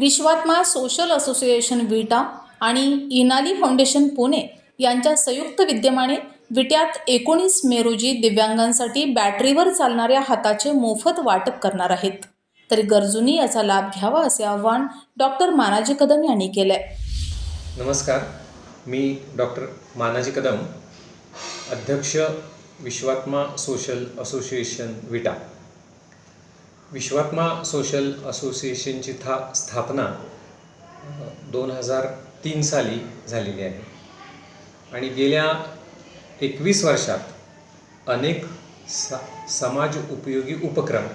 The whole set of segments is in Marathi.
Vishwatma social association Vita आणि इनाली फाउंडेशन पुणे यांच्या संयुक्त विद्यमाने विट्यात एकोणीस मे रोजी दिव्यांगांसाठी बॅटरीवर चालणाऱ्या हाताचे मोफत वाटप करणार आहेत. तरी गरजूंनी याचा लाभ घ्यावा असे आवाहन डॉक्टर मानाजी कदम यांनी केलंय. नमस्कार मी डॉक्टर मानाजी कदम अध्यक्ष विश्वात्मा सोशल असोसिएशन विटा. विश्वात्मा सोशल असोसिएशनची था स्थापना दोन हजार तीन साली झालेली आहे. आणि गेल्या एकवीस वर्षात अनेक सा समाज उपयोगी उपक्रम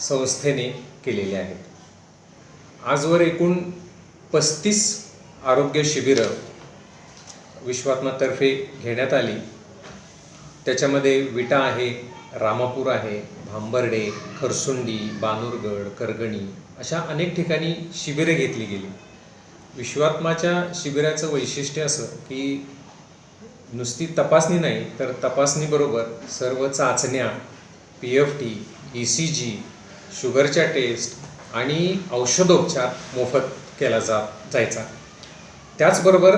संस्थेने केलेले आहेत. आजवर एकूण पस्तीस आरोग्य शिबिरं विश्वात्मातर्फे घेण्यात आली. त्याच्यामध्ये विटा आहे रामापूर आहे भांबर्डे खरसुंडी बानुरगड करगणी अशा अनेक ठिकाणी शिबिरे घेतली गेली. विश्वात्माच्या शिबिराचं वैशिष्ट्य असं की नुसती तपासणी नाही तर तपासणीबरोबर सर्व चाचण्या P F T E C G शुगरच्या test आणि औषधोपचार मोफत केला जा जायचा. त्याचबरोबर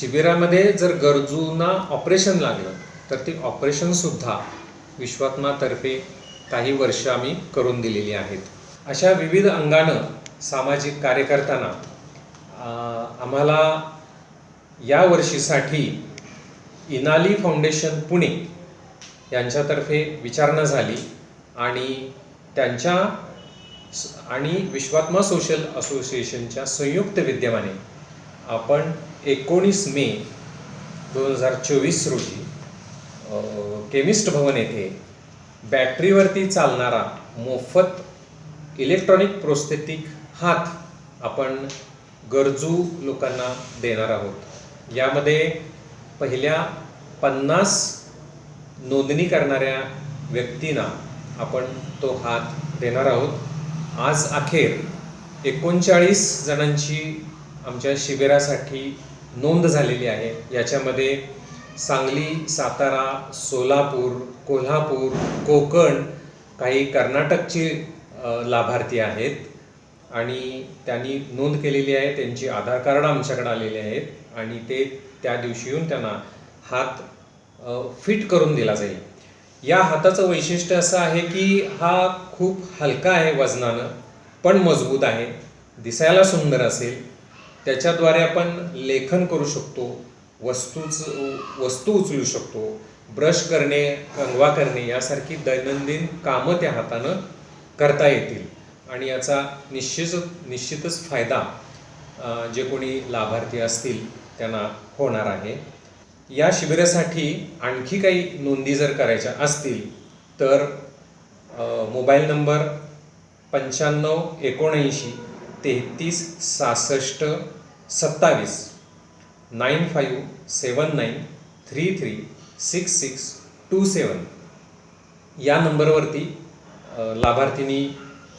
शिबिरामध्ये जर गरजूंना ऑपरेशन लागलं तर ते ऑपरेशनसुद्धा विश्वात्मातर्फे काही वर्ष आम्ही करून दिलेली आहेत. अशा विविध अंगानं सामाजिक कार्य करताना आम्हाला या वर्षीसाठी इनाली फाउंडेशन पुणे यांच्यातर्फे विचारणा झाली आणि त्यांच्या स- आणि विश्वात्मा सोशल असोसिएशनच्या संयुक्त विद्यमाने आपण एकोणीस मे दोन हजार चोवीस रोजी केमिस्ट भवन येथे बॅटरीवरती चालणारा मोफत इलेक्ट्रॉनिक प्रोस्थेटिक हात आपण गरजू लोकांना देणार आहोत. यामध्ये पहिल्या पन्नास नोंदणी करणाऱ्या व्यक्तींना आपण तो हात देणार आहोत. आज अखेर एकोणचाळीस जणांची आमच्या शिबिरासाठी नोंद झालेली आहे. याच्यामध्ये सांगली सातारा सोलापूर कोल्हापूर कोकण काही कर्नाटकचे लाभार्थी आहेत. आणि त्यांनी नोंद केलेली आहे त्यांची आधार कार्ड आमच्याकडे आलेले आहेत आणि ते त्या दिवशी येऊन त्यांना हात फिट करून दिला जाईल. या हाताचं वैशिष्ट्य असं आहे की हा खूप हलका आहे वजनानं पण मजबूत आहे. दिसायला सुंदर असेल. त्याच्याद्वारे आपण लेखन करू शकतो. वस्तूच वस्तू उचलू शकतो. ब्रश करणे कंगवा करणे यासारखी दैनंदिन कामं त्या हातानं करता येतील. आणि याचा निश्चित निश्चितच फायदा जे कोणी लाभार्थी असतील त्यांना होणार आहे. या शिबिरासाठी आणखी काही नोंदी जर करायच्या असतील तर मोबाईल नंबर पंच्याण्णव एकोणऐंशी तेहतीस सहासष्ट सत्तावीस. Nine five seven nine three three six six two seven या नंबरवरती लाभार्थीनी लाभार्थींनी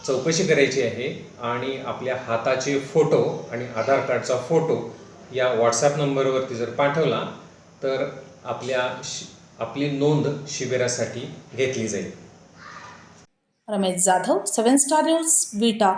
चौकशी करायची आहे आणि आपल्या हाताचे फोटो आणि आधार कार्डचा फोटो या व्हॉट्सॲप नंबरवरती जर पाठवला तर आपल्या शि आपली नोंद शिबिरासाठी घेतली जाईल Ramesh Jadhav seven star news Vita